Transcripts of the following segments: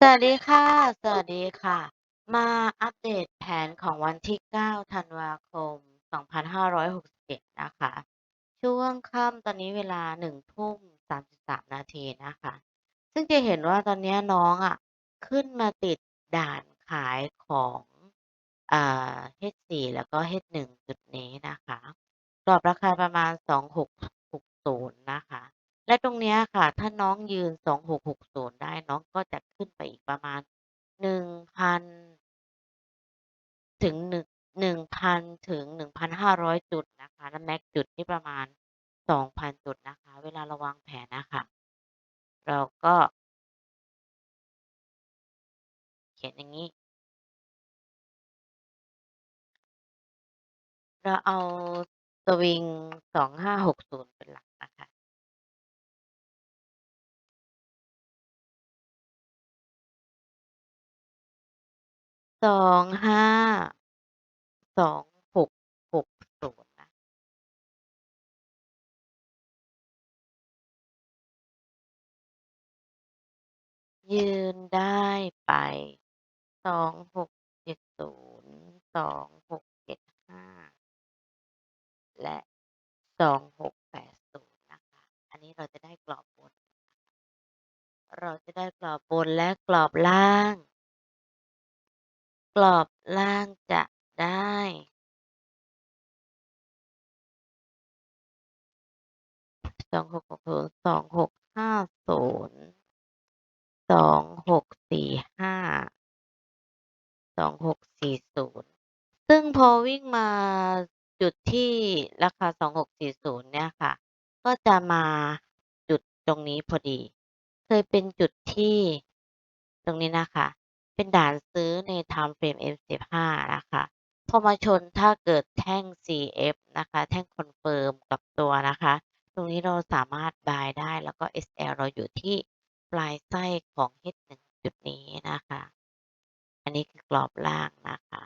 สวัสดีค่ะ สวัสดีค่ะ มาอัปเดตแผนของวันที่ 9 ธันวาคม 2567 นะคะ ช่วงค่ำตอนนี้เวลา 1 ทุ่ม 33 นาทีนะคะ ซึ่งจะเห็นว่าตอนนี้น้องอะขึ้นมาติดด่านขายของอ่า H4 แล้วก็ H1 จุดนี้นะคะ กรอบราคาประมาณ 26 นะคะ และตรงเนี้ยค่ะ ถ้าน้องยืน 2660 ได้ น้องก็จะขึ้นไปอีกประมาณ 1,000 ถึง1,000 ถึง 1,500 จุดนะคะ แล้วแม็กจุดที่ประมาณ 2,000 จุดนะคะ เวลาเราวางแผนนะคะ เราก็เขียนอย่างงี้ เราเอาสวิง 2560 สองห้า สองหกหกศูนย์นะ ยืนได้ไปสองหกเจ็ดศูนย์สองหกเจ็ดห้าและสองหกแปดศูนย์นะคะ อันนี้เราจะได้กรอบบน เราจะได้กรอบบนและกรอบล่าง กรอบล่างจะได้2660 2650 2645 2640ซึ่งพอวิ่งมาจุดที่ราคา2640เนี่ยค่ะ ก็จะมาจุดตรงนี้พอดี เคยเป็นจุดที่ตรงนี้นะคะ เป็นด่านซื้อใน Time Frame M15 นะคะพอมาชนถ้าเกิดแท่ง CF นะคะ แท่งคอนเฟิร์มกับตัวนะคะ ตรงนี้เราสามารถ buy ได้แล้วก็ SL เราอยู่ที่ปลายไส้ของ H1 จุดนี้นะคะ อันนี้คือกรอบล่างนะคะ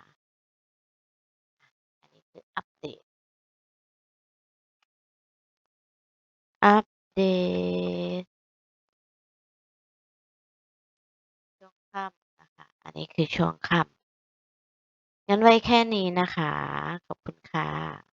อันนี้คืออัปเดต อัปเดตช่วงค่ำนะคะ อันนี้คือช่วงค่ำงั้นไว้แค่นี้นะคะ ขอบคุณค่ะ